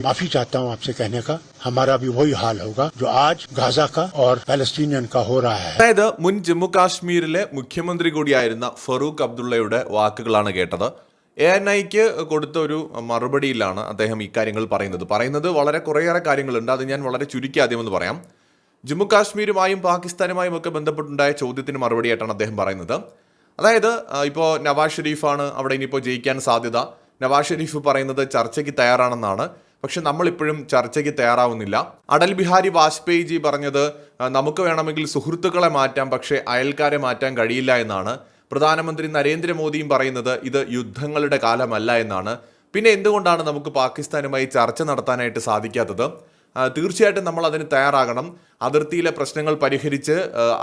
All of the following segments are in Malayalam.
माफी चाहता हूं आपसे कहने का हमारा भी वही हाल होगा जो आज गाजा का और पैलेस्टीनियन का हो रहा है അതായത് മുൻ ജമ്മു കാശ്മീരിലെ മുഖ്യമന്ത്രി കൂടിയായിരുന്ന ഫറൂഖ് അബ്ദുള്ളയുടെ വാക്കുകളാണ് കേട്ടത് എ എൻ ഐക്ക് കൊടുത്ത ഒരു മറുപടിയിലാണ് അദ്ദേഹം ഇക്കാര്യങ്ങൾ പറയുന്നത് പറയുന്നത് വളരെ കുറേയേറെ കാര്യങ്ങളുണ്ട് അത് ഞാൻ വളരെ ചുരുക്കി ആദ്യം ഒന്ന് പറയാം ജമ്മു കാശ്മീരുമായും പാകിസ്ഥാനുമായും ഒക്കെ ബന്ധപ്പെട്ടുണ്ടായ ചോദ്യത്തിന് മറുപടിയായിട്ടാണ് അദ്ദേഹം പറയുന്നത് അതായത് ഇപ്പോൾ നവാസ് ഷെരീഫാണ് അവിടെ ഇനിയിപ്പോൾ ജയിക്കാൻ സാധ്യത നവാസ് ഷെരീഫ് പറയുന്നത് ചർച്ചയ്ക്ക് തയ്യാറാണെന്നാണ് പക്ഷെ നമ്മളിപ്പോഴും ചർച്ചയ്ക്ക് തയ്യാറാവുന്നില്ല. അടൽ ബിഹാരി വാജ്പേയി ജി പറഞ്ഞത് നമുക്ക് വേണമെങ്കിൽ സുഹൃത്തുക്കളെ മാറ്റാം പക്ഷേ അയൽക്കാരെ മാറ്റാൻ കഴിയില്ല എന്നാണ്. പ്രധാനമന്ത്രി നരേന്ദ്രമോദിയും പറയുന്നത് ഇത് യുദ്ധങ്ങളുടെ കാലമല്ല എന്നാണ്. പിന്നെ എന്തുകൊണ്ടാണ് നമുക്ക് പാകിസ്ഥാനുമായി ചർച്ച നടത്താനായിട്ട് സാധിക്കാത്തത്? തീർച്ചയായിട്ടും നമ്മൾ അതിന് തയ്യാറാകണം. അതിർത്തിയിലെ പ്രശ്നങ്ങൾ പരിഹരിച്ച്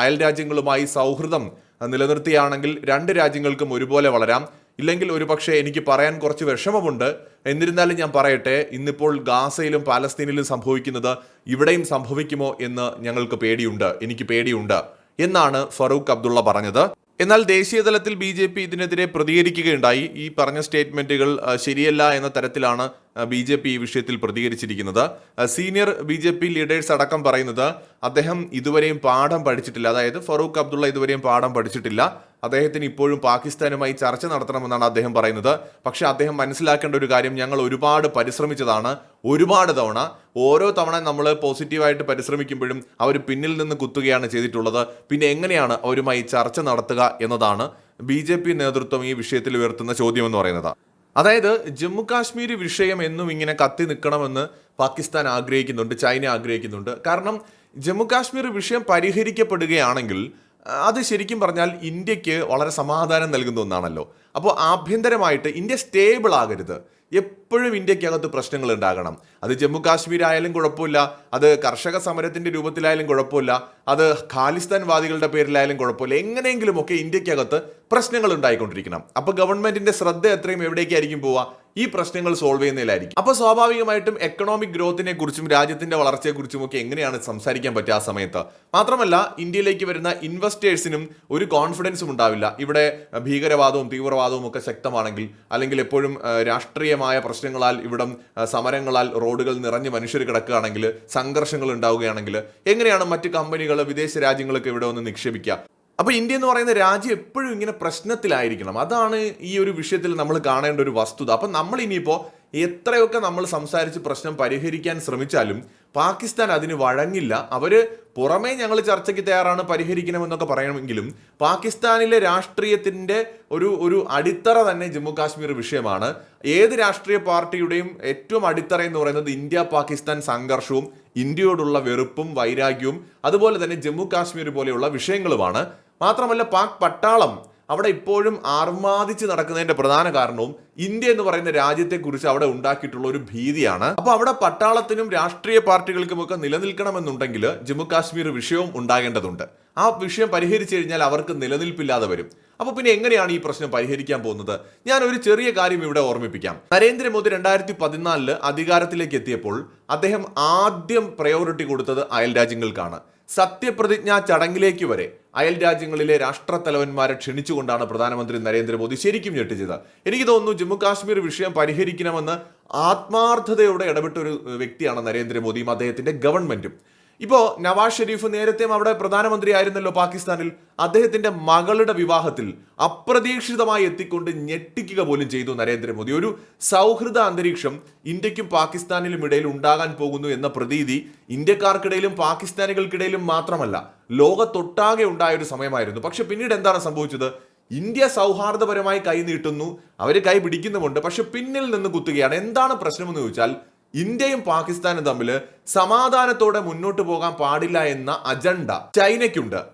അയൽ രാജ്യങ്ങളുമായി സൗഹൃദം നിലനിർത്തിയാണെങ്കിൽ രണ്ട് രാജ്യങ്ങൾക്കും ഒരുപോലെ വളരാം. ഇല്ലെങ്കിൽ ഒരു പക്ഷേ എനിക്ക് പറയാൻ കുറച്ച് വിഷമമുണ്ട്. എന്നിരുന്നാലും ഞാൻ പറയട്ടെ ഇന്നിപ്പോൾ ഗാസയിലും പാലസ്തീനിലും സംഭവിക്കുന്നത് ഇവിടെയും സംഭവിക്കുമോ എന്ന് ഞങ്ങൾക്ക് പേടിയുണ്ട്. എനിക്ക് പേടിയുണ്ട് എന്നാണ് ഫറൂഖ് അബ്ദുള്ള പറഞ്ഞത്. എന്നാൽ ദേശീയ തലത്തിൽ ബി ജെ പി ഇതിനെതിരെ പ്രതികരിക്കുകയുണ്ടായി. ഈ പറഞ്ഞ സ്റ്റേറ്റ്മെന്റുകൾ ശരിയല്ല എന്ന തരത്തിലാണ് ബി ജെ പി ഈ വിഷയത്തിൽ പ്രതികരിച്ചിരിക്കുന്നത്. Senior B J P leaders അടക്കം പറയുന്നത് അദ്ദേഹം ഇതുവരെയും പാഠം പഠിച്ചിട്ടില്ല. അതായത് ഫറൂഖ് അബ്ദുള്ള ഇതുവരെയും പാഠം പഠിച്ചിട്ടില്ല. അദ്ദേഹത്തിന് ഇപ്പോഴും പാകിസ്ഥാനുമായി ചർച്ച നടത്തണമെന്നാണ് അദ്ദേഹം പറയുന്നത്. പക്ഷേ അദ്ദേഹം മനസ്സിലാക്കേണ്ട ഒരു കാര്യം ഞങ്ങൾ ഒരുപാട് പരിശ്രമിച്ചതാണ്. ഒരുപാട് തവണ ഓരോ തവണ നമ്മൾ പോസിറ്റീവായിട്ട് പരിശ്രമിക്കുമ്പോഴും അവർ പിന്നിൽ നിന്ന് കുത്തുകയാണ് ചെയ്തിട്ടുള്ളത്. പിന്നെ എങ്ങനെയാണ് അവരുമായി ചർച്ച നടത്തുക എന്നതാണ് ബി നേതൃത്വം ഈ വിഷയത്തിൽ ഉയർത്തുന്ന ചോദ്യം എന്ന് പറയുന്നത്. അതായത് ജമ്മു കാശ്മീർ വിഷയം എന്നും ഇങ്ങനെ കത്തി നിൽക്കണമെന്ന് പാകിസ്ഥാൻ ആഗ്രഹിക്കുന്നുണ്ട് ചൈന ആഗ്രഹിക്കുന്നുണ്ട്. കാരണം ജമ്മു കാശ്മീർ വിഷയം പരിഹരിക്കപ്പെടുകയാണെങ്കിൽ അത് ശരിക്കും പറഞ്ഞാൽ ഇന്ത്യയ്ക്ക് വളരെ സമാധാനം നൽകുന്ന ഒന്നാണല്ലോ. അപ്പോൾ ആഭ്യന്തരമായിട്ട് ഇന്ത്യ സ്റ്റേബിൾ ആകരുത്. എപ്പോഴും ഇന്ത്യക്കകത്ത് പ്രശ്നങ്ങൾ ഉണ്ടാകണം അത് ജമ്മു കാശ്മീർ ആയാലും കുഴപ്പമില്ല അത് കർഷക സമരത്തിന്റെ രൂപത്തിലായാലും കുഴപ്പമില്ല അത് ഖാലിസ്ഥാൻ വാദികളുടെ പേരിലായാലും കുഴപ്പമില്ല എങ്ങനെയെങ്കിലുമൊക്കെ ഇന്ത്യക്കകത്ത് പ്രശ്നങ്ങൾ ഉണ്ടായിക്കൊണ്ടിരിക്കണം. അപ്പോൾ ഗവൺമെന്റിന്റെ ശ്രദ്ധ എത്രയും എവിടേക്കായിരിക്കും പോവുക ഈ പ്രശ്നങ്ങൾ സോൾവ് ചെയ്യുന്നതിലായിരിക്കും. അപ്പോൾ സ്വാഭാവികമായിട്ടും എക്കണോമിക് ഗ്രോത്തിനെ കുറിച്ചും രാജ്യത്തിന്റെ വളർച്ചയെക്കുറിച്ചും ഒക്കെ എങ്ങനെയാണ് സംസാരിക്കാൻ പറ്റുക ആ സമയത്ത്? മാത്രമല്ല ഇന്ത്യയിലേക്ക് വരുന്ന ഇൻവെസ്റ്റേഴ്സിനും ഒരു കോൺഫിഡൻസും ഉണ്ടാവില്ല. ഇവിടെ ഭീകരവാദവും തീവ്രവാദവും ഒക്കെ ശക്തമാണെങ്കിൽ അല്ലെങ്കിൽ എപ്പോഴും രാഷ്ട്രീയമായ പ്രശ്നങ്ങളാൽ ഇവിടം സമരങ്ങളാൽ റോഡുകൾ നിറഞ്ഞ് മനുഷ്യർ കിടക്കുകയാണെങ്കിൽ സംഘർഷങ്ങൾ ഉണ്ടാവുകയാണെങ്കിൽ എങ്ങനെയാണ് മറ്റ് കമ്പനികൾ വിദേശ രാജ്യങ്ങളൊക്കെ ഇവിടെ ഒന്ന് നിക്ഷേപിക്കുക? അപ്പൊ ഇന്ത്യ എന്ന് പറയുന്ന രാജ്യം എപ്പോഴും ഇങ്ങനെ പ്രശ്നത്തിലായിരിക്കണം. അതാണ് ഈ ഒരു വിഷയത്തിൽ നമ്മൾ കാണേണ്ട ഒരു വസ്തുത. അപ്പം നമ്മൾ ഇനിയിപ്പോൾ എത്രയൊക്കെ നമ്മൾ സംസാരിച്ച് പ്രശ്നം പരിഹരിക്കാൻ ശ്രമിച്ചാലും പാകിസ്ഥാൻ അതിന് വഴങ്ങില്ല. അവർ പുറമേ ഞങ്ങൾ ചർച്ചയ്ക്ക് തയ്യാറാണ് പരിഹരിക്കണമെന്നൊക്കെ പറയണമെങ്കിലും പാകിസ്ഥാനിലെ രാഷ്ട്രീയത്തിന്റെ ഒരു ഒരു അടിത്തറ തന്നെ ജമ്മു കാശ്മീർ വിഷയമാണ്. ഏത് രാഷ്ട്രീയ പാർട്ടിയുടെയും ഏറ്റവും അടിത്തറ എന്ന് പറയുന്നത് ഇന്ത്യ പാകിസ്ഥാൻ സംഘർഷവും ഇന്ത്യയോടുള്ള വെറുപ്പും വൈരാഗ്യവും അതുപോലെ തന്നെ ജമ്മു കാശ്മീർ പോലെയുള്ള വിഷയങ്ങളുമാണ്. മാത്രമല്ല പാക് പട്ടാളം അവിടെ ഇപ്പോഴും ആർമാദിച്ച് നടക്കുന്നതിന്റെ പ്രധാന കാരണവും ഇന്ത്യ എന്ന് പറയുന്ന രാജ്യത്തെക്കുറിച്ച് അവിടെ ഉണ്ടാക്കിയിട്ടുള്ള ഒരു ഭീതിയാണ്. അപ്പൊ അവിടെ പട്ടാളത്തിനും രാഷ്ട്രീയ പാർട്ടികൾക്കുമൊക്കെ നിലനിൽക്കണമെന്നുണ്ടെങ്കിൽ ജമ്മു കാശ്മീർ വിഷയവും ഉണ്ടാകേണ്ടതുണ്ട്. ആ വിഷയം പരിഹരിച്ചു കഴിഞ്ഞാൽ അവർക്ക് നിലനിൽപ്പില്ലാതെ വരും. അപ്പോൾ പിന്നെ എങ്ങനെയാണ് ഈ പ്രശ്നം പരിഹരിക്കാൻ പോകുന്നത്? ഞാൻ ഒരു ചെറിയ കാര്യം ഇവിടെ ഓർമ്മിപ്പിക്കാം. നരേന്ദ്രമോദി രണ്ടായിരത്തി പതിനാലിൽ അധികാരത്തിലേക്ക് എത്തിയപ്പോൾ അദ്ദേഹം ആദ്യം പ്രയോറിറ്റി കൊടുത്തത് അയൽ രാജ്യങ്ങൾക്കാണ്. സത്യപ്രതിജ്ഞാ ചടങ്ങിലേക്ക് വരെ അയൽ രാജ്യങ്ങളിലെ രാഷ്ട്രത്തലവന്മാരെ ക്ഷണിച്ചുകൊണ്ടാണ് പ്രധാനമന്ത്രി നരേന്ദ്രമോദി ശരിക്കും ഞെട്ടിച്ചത് എനിക്ക് തോന്നുന്നു ജമ്മു കാശ്മീർ വിഷയം പരിഹരിക്കണമെന്ന് ആത്മാർത്ഥതയോടെ ഇടപെട്ട ഒരു വ്യക്തിയാണ് നരേന്ദ്രമോദിയും അദ്ദേഹത്തിന്റെ ഗവൺമെന്റും. ഇപ്പോ നവാസ് ഷെരീഫ് നേരത്തെയും അവിടെ പ്രധാനമന്ത്രി ആയിരുന്നല്ലോ പാകിസ്ഥാനിൽ. അദ്ദേഹത്തിന്റെ മകളുടെ വിവാഹത്തിൽ അപ്രതീക്ഷിതമായി എത്തിക്കൊണ്ട് ഞെട്ടിക്കുക പോലും ചെയ്തു നരേന്ദ്രമോദി. ഒരു സൗഹൃദ അന്തരീക്ഷം ഇന്ത്യക്കും പാകിസ്ഥാനിലും ഇടയിൽ ഉണ്ടാകാൻ പോകുന്നു എന്ന പ്രതീതി ഇന്ത്യക്കാർക്കിടയിലും പാകിസ്ഥാനികൾക്കിടയിലും മാത്രമല്ല ലോകത്തൊട്ടാകെ ഉണ്ടായ ഒരു സമയമായിരുന്നു. പക്ഷെ പിന്നീട് എന്താണ് സംഭവിച്ചത്? ഇന്ത്യ സൗഹാർദ്ദപരമായി കൈ നീട്ടുന്നു അവർ കൈ പിടിക്കുന്നുമുണ്ട് പക്ഷെ പിന്നിൽ നിന്ന് കുത്തുകയാണ്. എന്താണ് പ്രശ്നമെന്ന് ചോദിച്ചാൽ ഇന്ത്യയും പാകിസ്ഥാനും തമ്മിൽ സമാധാനത്തോടെ മുന്നോട്ട് പോകാൻ പാടില്ല എന്ന അജണ്ട ചൈനയ്ക്കുണ്ട്.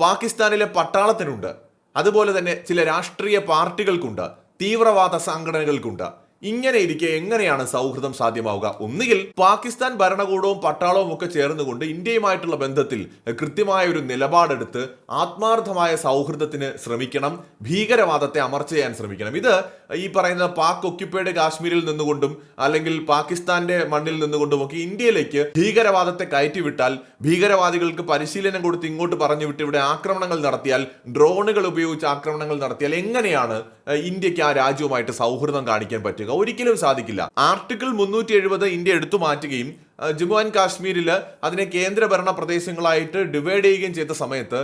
പാകിസ്ഥാനിലെ പട്ടാളത്തിനുണ്ട്. അതുപോലെ തന്നെ ചില രാഷ്ട്രീയ പാർട്ടികൾക്കുണ്ട്. തീവ്രവാദ സംഘടനകൾക്കുണ്ട്. ഇങ്ങനെ ഇരിക്കെ എങ്ങനെയാണ് സൗഹൃദം സാധ്യമാവുക? ഒന്നുകിൽ പാകിസ്ഥാൻ ഭരണകൂടവും പട്ടാളവും ഒക്കെ ചേർന്നുകൊണ്ട് ഇന്ത്യയുമായിട്ടുള്ള ബന്ധത്തിൽ കൃത്യമായ ഒരു നിലപാടെടുത്ത് ആത്മാർത്ഥമായ സൗഹൃദത്തിന് ശ്രമിക്കണം ഭീകരവാദത്തെ അമർച്ച ചെയ്യാൻ ശ്രമിക്കണം. ഇത് ഈ പറയുന്ന പാക് ഒക്യുപ്പൈഡ് കാശ്മീരിൽ നിന്നുകൊണ്ടും അല്ലെങ്കിൽ പാകിസ്ഥാന്റെ മണ്ണിൽ നിന്നുകൊണ്ടും ഒക്കെ ഇന്ത്യയിലേക്ക് ഭീകരവാദത്തെ കയറ്റിവിട്ടാൽ ഭീകരവാദികൾക്ക് പരിശീലനം കൊടുത്ത് ഇങ്ങോട്ട് പറഞ്ഞു വിട്ട് ഇവിടെ ആക്രമണങ്ങൾ നടത്തിയാൽ ഡ്രോണുകൾ ഉപയോഗിച്ച് ആക്രമണങ്ങൾ നടത്തിയാൽ എങ്ങനെയാണ് ഇന്ത്യയ്ക്ക് ആ രാജ്യവുമായിട്ട് സൗഹൃദം കാണിക്കാൻ പറ്റുക? സാധിക്കുക ഒരിക്കലും സാധിക്കില്ല. ആർട്ടിക്കിൾ മുന്നൂറ്റി എഴുപത് ഇന്ത്യ എടുത്തു മാറ്റുകയും ജമ്മു ആൻഡ് കാശ്മീരിൽ അതിനെ കേന്ദ്രഭരണ പ്രദേശങ്ങളായിട്ട് ഡിവൈഡ് ചെയ്യുകയും ചെയ്ത സമയത്ത്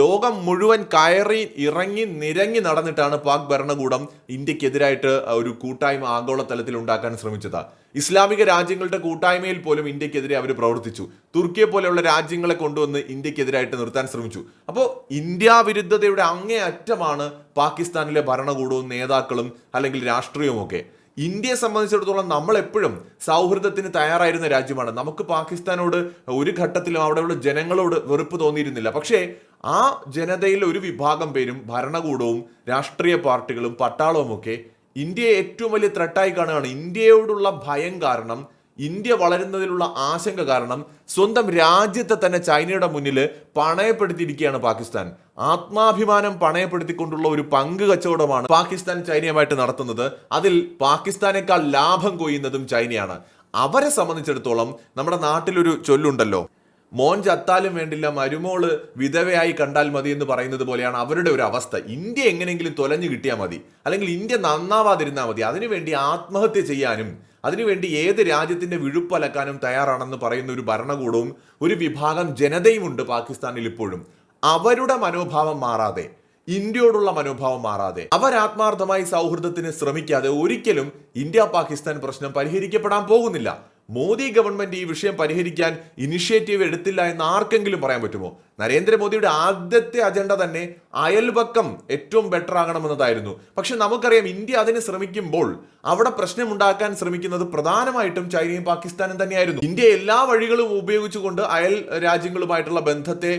ലോകം മുഴുവൻ കയറി ഇറങ്ങി നിരങ്ങി നടന്നിട്ടാണ് പാക് ഭരണകൂടം ഇന്ത്യക്കെതിരായിട്ട് ഒരു കൂട്ടായ്മ ആഗോളതലത്തിൽ ഉണ്ടാക്കാൻ ശ്രമിച്ചത്. ഇസ്ലാമിക രാജ്യങ്ങളുടെ കൂട്ടായ്മയിൽ പോലും ഇന്ത്യക്കെതിരെ അവർ പ്രവർത്തിച്ചു. തുർക്കിയെ പോലെയുള്ള രാജ്യങ്ങളെ കൊണ്ടുവന്ന് ഇന്ത്യക്കെതിരായിട്ട് നിർത്താൻ ശ്രമിച്ചു. അപ്പോൾ ഇന്ത്യ വിരുദ്ധതയുടെ അങ്ങേയറ്റമാണ് പാകിസ്ഥാനിലെ ഭരണകൂടവും നേതാക്കളും അല്ലെങ്കിൽ രാഷ്ട്രീയവും ഒക്കെ ഇന്ത്യയെ സംബന്ധിച്ചിടത്തോളം നമ്മൾ എപ്പോഴും സൗഹൃദത്തിന് തയ്യാറായിരുന്ന രാജ്യമാണ്. നമുക്ക് പാകിസ്ഥാനോട് ഒരു ഘട്ടത്തിലും അവിടെയുള്ള ജനങ്ങളോട് വെറുപ്പ് തോന്നിയിരുന്നില്ല. പക്ഷേ ആ ജനതയിൽ ഒരു വിഭാഗം പേരും ഭരണകൂടവും രാഷ്ട്രീയ പാർട്ടികളും പട്ടാളവും ഒക്കെ ഇന്ത്യയെ ഏറ്റവും വലിയ ത്രട്ടായി കാണുകയാണ്. ഇന്ത്യയോടുള്ള ഭയം കാരണം ഇന്ത്യ വളരുന്നതിലുള്ള ആശങ്ക കാരണം സ്വന്തം രാജ്യത്തെ തന്നെ ചൈനയുടെ മുന്നിൽ പണയപ്പെടുത്തിയിരിക്കുകയാണ് പാകിസ്ഥാൻ. ആത്മാഭിമാനം പണയപ്പെടുത്തിക്കൊണ്ടുള്ള ഒരു പങ്ക് കച്ചവടമാണ് പാകിസ്ഥാൻ ചൈനയുമായിട്ട് നടത്തുന്നത്. അതിൽ പാകിസ്ഥാനേക്കാൾ ലാഭം കൊയ്യുന്നതും ചൈനയാണ്. അവരെ സംബന്ധിച്ചിടത്തോളം നമ്മുടെ നാട്ടിലൊരു ചൊല്ലുണ്ടല്ലോ. മോൻ ചത്താലും വേണ്ടില്ല മരുമോൾ വിധവയായി കണ്ടാൽ മതി എന്ന് പറയുന്നത് പോലെയാണ് അവരുടെ ഒരു അവസ്ഥ. ഇന്ത്യ എങ്ങനെയെങ്കിലും തൊലഞ്ഞു കിട്ടിയാൽ മതി. അല്ലെങ്കിൽ ഇന്ത്യ നന്നാവാതിരുന്നാൽ മതി. അതിനുവേണ്ടി ആത്മഹത്യ ചെയ്യാനും അതിനുവേണ്ടി ഏത് രാജ്യത്തിന്റെ വിഴുപ്പലക്കാനും തയ്യാറാണെന്ന് പറയുന്ന ഒരു ഭരണകൂടവും ഒരു വിഭാഗം ജനതയുമുണ്ട് പാകിസ്ഥാനിൽ ഇപ്പോഴും. അവരുടെ മനോഭാവം മാറാതെ ഇന്ത്യയോടുള്ള മനോഭാവം മാറാതെ അവർ ആത്മാർത്ഥമായി സൗഹൃദത്തിന് ശ്രമിക്കാതെ ഒരിക്കലും ഇന്ത്യ പാകിസ്ഥാൻ പ്രശ്നം പരിഹരിക്കപ്പെടാൻ പോകുന്നില്ല. മോദി ഗവൺമെന്റ് ഈ വിഷയം പരിഹരിക്കാൻ ഇനിഷ്യേറ്റീവ് എടുത്തില്ല എന്ന് ആർക്കെങ്കിലും പറയാൻ പറ്റുമോ? നരേന്ദ്രമോദിയുടെ ആദ്യത്തെ അജണ്ട തന്നെ അയൽപക്കം ഏറ്റവും ബെറ്റർ ആകണമെന്നതായിരുന്നു. പക്ഷെ നമുക്കറിയാം ഇന്ത്യ അതിന് ശ്രമിക്കുമ്പോൾ അവിടെ പ്രശ്നമുണ്ടാക്കാൻ ശ്രമിക്കുന്നത് പ്രധാനമായിട്ടും ചൈനയും പാകിസ്ഥാനും തന്നെയായിരുന്നു. ഇന്ത്യ എല്ലാ വഴികളും ഉപയോഗിച്ചുകൊണ്ട് അയൽ രാജ്യങ്ങളുമായിട്ടുള്ള ബന്ധത്തെ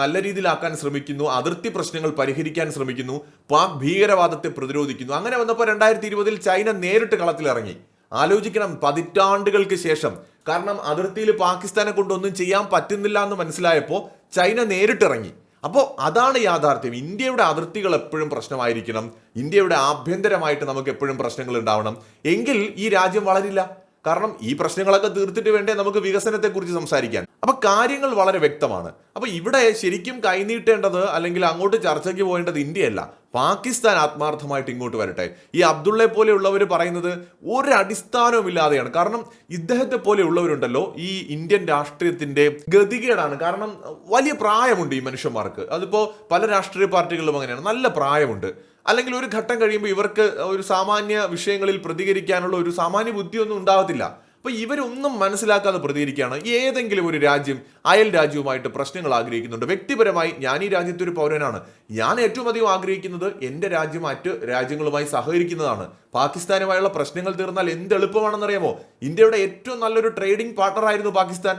നല്ല രീതിയിലാക്കാൻ ശ്രമിക്കുന്നു അതിർത്തി പ്രശ്നങ്ങൾ പരിഹരിക്കാൻ ശ്രമിക്കുന്നു പാക് ഭീകരവാദത്തെ പ്രതിരോധിക്കുന്നു. അങ്ങനെ വന്നപ്പോൾ രണ്ടായിരത്തി ഇരുപതിൽ ചൈന നേരിട്ട് കളത്തിലിറങ്ങി. ആലോചിക്കണം പതിറ്റാണ്ടുകൾക്ക് ശേഷം. കാരണം അതിർത്തിയിൽ പാകിസ്ഥാനെ കൊണ്ടൊന്നും ചെയ്യാൻ പറ്റുന്നില്ല എന്ന് മനസ്സിലായപ്പോൾ ചൈന നേരിട്ടിറങ്ങി. അപ്പോൾ അതാണ് യാഥാർത്ഥ്യം. ഇന്ത്യയുടെ അതിർത്തികൾ എപ്പോഴും പ്രശ്നമായിരിക്കണം. ഇന്ത്യയുടെ ആഭ്യന്തരമായിട്ട് നമുക്ക് എപ്പോഴും പ്രശ്നങ്ങൾ ഉണ്ടാവണം. എങ്കിൽ ഈ രാജ്യം വളരില്ല. കാരണം ഈ പ്രശ്നങ്ങളൊക്കെ തീർത്തിട്ട് വേണ്ടേ നമുക്ക് വികസനത്തെക്കുറിച്ച് സംസാരിക്കാൻ. അപ്പൊ കാര്യങ്ങൾ വളരെ വ്യക്തമാണ്. അപ്പൊ ഇവിടെ ശരിക്കും കൈനീട്ടേണ്ടത് അല്ലെങ്കിൽ അങ്ങോട്ട് ചർച്ചയ്ക്ക് പോകേണ്ടത് ഇന്ത്യയല്ല. പാകിസ്ഥാൻ ആത്മാർത്ഥമായിട്ട് ഇങ്ങോട്ട് വരട്ടെ. ഈ അബ്ദുള്ളയെ പോലെയുള്ളവർ പറയുന്നത് ഒരു അടിസ്ഥാനവും ഇല്ലാതെയാണ് കാരണം ഇദ്ദേഹത്തെ പോലെയുള്ളവരുണ്ടല്ലോ ഈ ഇന്ത്യൻ രാഷ്ട്രീയത്തിന്റെ ഗതികേടാണ്. കാരണം വലിയ പ്രായമുണ്ട് ഈ മനുഷ്യന്മാർക്ക്. അതിപ്പോ പല രാഷ്ട്രീയ പാർട്ടികളിലും അങ്ങനെയാണ്. നല്ല പ്രായമുണ്ട്. അല്ലെങ്കിൽ ഒരു ഘട്ടം കഴിയുമ്പോൾ ഇവർക്ക് ഒരു സാമാന്യ വിഷയങ്ങളിൽ പ്രതികരിക്കാനുള്ള ഒരു സാമാന്യ ബുദ്ധിയൊന്നും ഉണ്ടാകത്തില്ല. അപ്പൊ ഇവരൊന്നും മനസ്സിലാക്കാതെ പ്രതികരിക്കുകയാണ്. ഏതെങ്കിലും ഒരു രാജ്യം അയൽ രാജ്യവുമായിട്ട് പ്രശ്നങ്ങൾ ആഗ്രഹിക്കുന്നുണ്ട്. വ്യക്തിപരമായി ഞാൻ ഈ രാജ്യത്തെ ഒരു പൗരനാണ്. ഞാൻ ഏറ്റവും അധികം ആഗ്രഹിക്കുന്നത് എന്റെ രാജ്യം മറ്റ് രാജ്യങ്ങളുമായി സഹകരിക്കുന്നതാണ്. പാകിസ്ഥാനുമായുള്ള പ്രശ്നങ്ങൾ തീർന്നാൽ എന്ത് എളുപ്പമാണെന്നറിയാമോ? ഇന്ത്യയുടെ ഏറ്റവും നല്ലൊരു ട്രേഡിംഗ് പാർട്ണർ ആയിരുന്നു പാകിസ്ഥാൻ.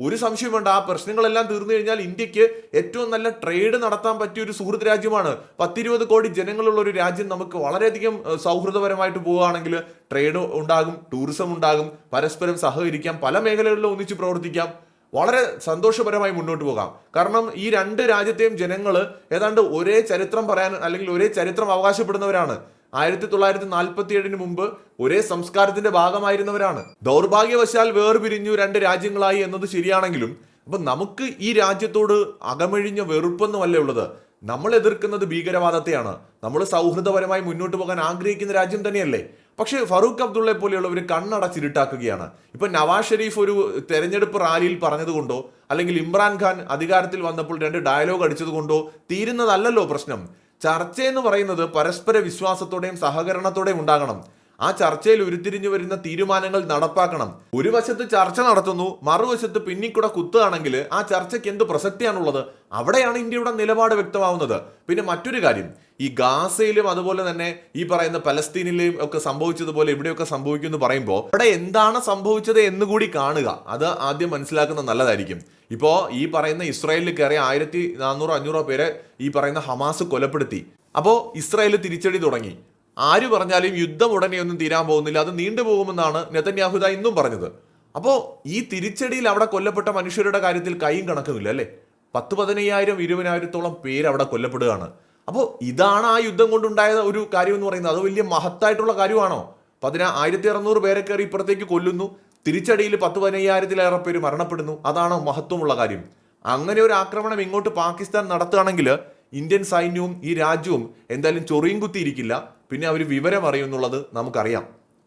ഒരു സംശയം വേണ്ട. ആ പ്രശ്നങ്ങളെല്ലാം തീർന്നു കഴിഞ്ഞാൽ ഇന്ത്യയ്ക്ക് ഏറ്റവും നല്ല ട്രേഡ് നടത്താൻ പറ്റിയ ഒരു സുഹൃത്ത് രാജ്യമാണ്. പത്തിരുപത് കോടി ജനങ്ങളുള്ള ഒരു രാജ്യം നമുക്ക് വളരെയധികം സൗഹൃദപരമായിട്ട് പോവുകയാണെങ്കിൽ ട്രേഡ് ഉണ്ടാകും ടൂറിസം ഉണ്ടാകും പരസ്പരം സഹകരിക്കാം പല മേഖലകളിലും ഒന്നിച്ച് പ്രവർത്തിക്കാം. വളരെ സന്തോഷപരമായി മുന്നോട്ട് പോകാം. കാരണം ഈ രണ്ട് രാജ്യത്തെയും ജനങ്ങൾ ഏതാണ്ട് ഒരേ ചരിത്രം പറയാൻ അല്ലെങ്കിൽ ഒരേ ചരിത്രം അവകാശപ്പെടുന്നവരാണ്. ആയിരത്തി തൊള്ളായിരത്തി നാൽപ്പത്തി ഏഴിന് മുമ്പ് ഒരേ സംസ്കാരത്തിന്റെ ഭാഗമായിരുന്നവരാണ്. ദൗർഭാഗ്യവശാൽ വേർപിരിഞ്ഞു രണ്ട് രാജ്യങ്ങളായി എന്നത് ശരിയാണെങ്കിലും അപ്പൊ നമുക്ക് ഈ രാജ്യത്തോട് അകമഴിഞ്ഞ വെറുപ്പൊന്നുമല്ല ഉള്ളത്? നമ്മൾ എതിർക്കുന്നത് ഭീകരവാദത്തെയാണ്. നമ്മൾ സൗഹൃദപരമായി മുന്നോട്ട് പോകാൻ ആഗ്രഹിക്കുന്ന രാജ്യം തന്നെയല്ലേ? പക്ഷേ ഫറൂഖ് അബ്ദുള്ളയെ പോലെയുള്ളവർ കണ്ണടച്ചിരുട്ടാക്കുകയാണ്. ഇപ്പൊ നവാസ് ഷെരീഫ് ഒരു തെരഞ്ഞെടുപ്പ് റാലിയിൽ പറഞ്ഞതുകൊണ്ടോ അല്ലെങ്കിൽ ഇമ്രാൻഖാൻ അധികാരത്തിൽ വന്നപ്പോൾ രണ്ട് ഡയലോഗ് അടിച്ചതുകൊണ്ടോ തീരുന്നതല്ലല്ലോ പ്രശ്നം. ചർച്ച എന്ന് പറയുന്നത് പരസ്പര വിശ്വാസത്തോടെയും സഹകരണത്തോടെയും ഉണ്ടാകണം. ആ ചർച്ചയിൽ ഉരുത്തിരിഞ്ഞു വരുന്ന തീരുമാനങ്ങൾ നടപ്പാക്കണം. ഒരു വശത്ത് ചർച്ച നടത്തുന്നു മറുവശത്ത് പിന്നിക്കൂടെ കുത്തുകയാണെങ്കിൽ ആ ചർച്ചയ്ക്ക് എന്ത് പ്രസക്തിയാണുള്ളത്? അവിടെയാണ് ഇന്ത്യയുടെ നിലപാട് വ്യക്തമാവുന്നത്. പിന്നെ മറ്റൊരു കാര്യം ഈ ഗാസയിലും അതുപോലെ തന്നെ ഈ പറയുന്ന പലസ്തീനിലെയും ഒക്കെ സംഭവിച്ചതുപോലെ ഇവിടെയൊക്കെ സംഭവിക്കുമെന്ന് പറയുമ്പോൾ അവിടെ എന്താണ് സംഭവിച്ചത് എന്നുകൂടി കാണുക. അത് ആദ്യം മനസ്സിലാക്കുന്നത് നല്ലതായിരിക്കും. ഇപ്പോ ഈ പറയുന്ന ഇസ്രായേലിൽ കയറിയ ആയിരത്തി നാനൂറോ അഞ്ഞൂറോ പേരെ ഈ പറയുന്ന ഹമാസ് കൊലപ്പെടുത്തി. അപ്പോൾ ഇസ്രായേൽ തിരിച്ചടി തുടങ്ങി. ആര് പറഞ്ഞാലും യുദ്ധം ഉടനെ ഒന്നും തീരാൻ പോകുന്നില്ല. അത് നീണ്ടുപോകുമെന്നാണ് നെതന്യാഹുദ ഇന്നും പറഞ്ഞത്. അപ്പോൾ ഈ തിരിച്ചടിയിൽ അവിടെ കൊല്ലപ്പെട്ട മനുഷ്യരുടെ കാര്യത്തിൽ കൈയും കണക്കുമില്ല അല്ലേ? പത്ത് പതിനയ്യായിരം ഇരുപതിനായിരത്തോളം പേര് അവിടെ കൊല്ലപ്പെടുകയാണ്. അപ്പോൾ ഇതാണ് ആ യുദ്ധം കൊണ്ടുണ്ടായ ഒരു കാര്യം എന്ന് പറയുന്നത്. അത് വലിയ മഹത്തായിട്ടുള്ള കാര്യമാണോ? പതിനാ ആയിരത്തി അറുന്നൂറ് പേരെ കയറി ഇപ്പുറത്തേക്ക് കൊല്ലുന്നു. തിരിച്ചടിയിൽ പത്ത് പതിനയ്യായിരത്തിലേറെ പേര് മരണപ്പെടുന്നു. അതാണ് മഹത്വമുള്ള കാര്യം. അങ്ങനെ ഒരു ആക്രമണം ഇങ്ങോട്ട് പാകിസ്ഥാൻ നടത്തുകയാണെങ്കിൽ ഇന്ത്യൻ സൈന്യവും ഈ രാജ്യവും എന്തായാലും ചൊറിയും കുത്തിയിരിക്കില്ല. പിന്നെ അവർ വിവരം അറിയുന്നുള്ളത് നമുക്കറിയാം.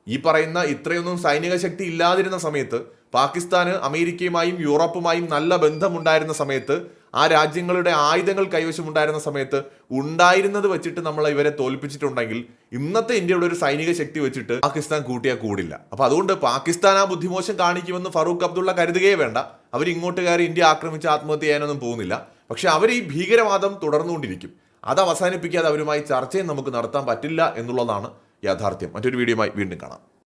ഈ പറയുന്ന ഇത്രയൊന്നും സൈനിക ശക്തി ഇല്ലാതിരുന്ന സമയത്ത് പാകിസ്ഥാന് അമേരിക്കയുമായും യൂറോപ്പുമായും നല്ല ബന്ധമുണ്ടായിരുന്ന സമയത്ത് ആ രാജ്യങ്ങളുടെ ആയുധങ്ങൾ കൈവശമുണ്ടായിരുന്ന സമയത്ത് ഉണ്ടായിരുന്നത് വെച്ചിട്ട് നമ്മൾ ഇവരെ തോൽപ്പിച്ചിട്ടുണ്ടെങ്കിൽ ഇന്നത്തെ ഇന്ത്യയുടെ ഒരു സൈനിക ശക്തി വെച്ചിട്ട് പാകിസ്ഥാൻ കൂട്ടിയാൽ കൂടില്ല. അപ്പൊ അതുകൊണ്ട് പാകിസ്ഥാൻ ആ ബുദ്ധിമോശം കാണിക്കുമെന്ന് ഫറൂഖ് അബ്ദുള്ള കരുതുകയേ വേണ്ട. അവർ ഇങ്ങോട്ട് കയറി ഇന്ത്യ ആക്രമിച്ച് ആത്മഹത്യ ചെയ്യാനൊന്നും പോകുന്നില്ല. പക്ഷെ അവർ ഈ ഭീകരവാദം തുടർന്നുകൊണ്ടിരിക്കും. അത് അവസാനിപ്പിക്കാതെ അവരുമായി ചർച്ചയും നമുക്ക് നടത്താൻ പറ്റില്ല എന്നുള്ളതാണ് യാഥാർത്ഥ്യം. മറ്റൊരു വീഡിയോയുമായി വീണ്ടും കാണാം.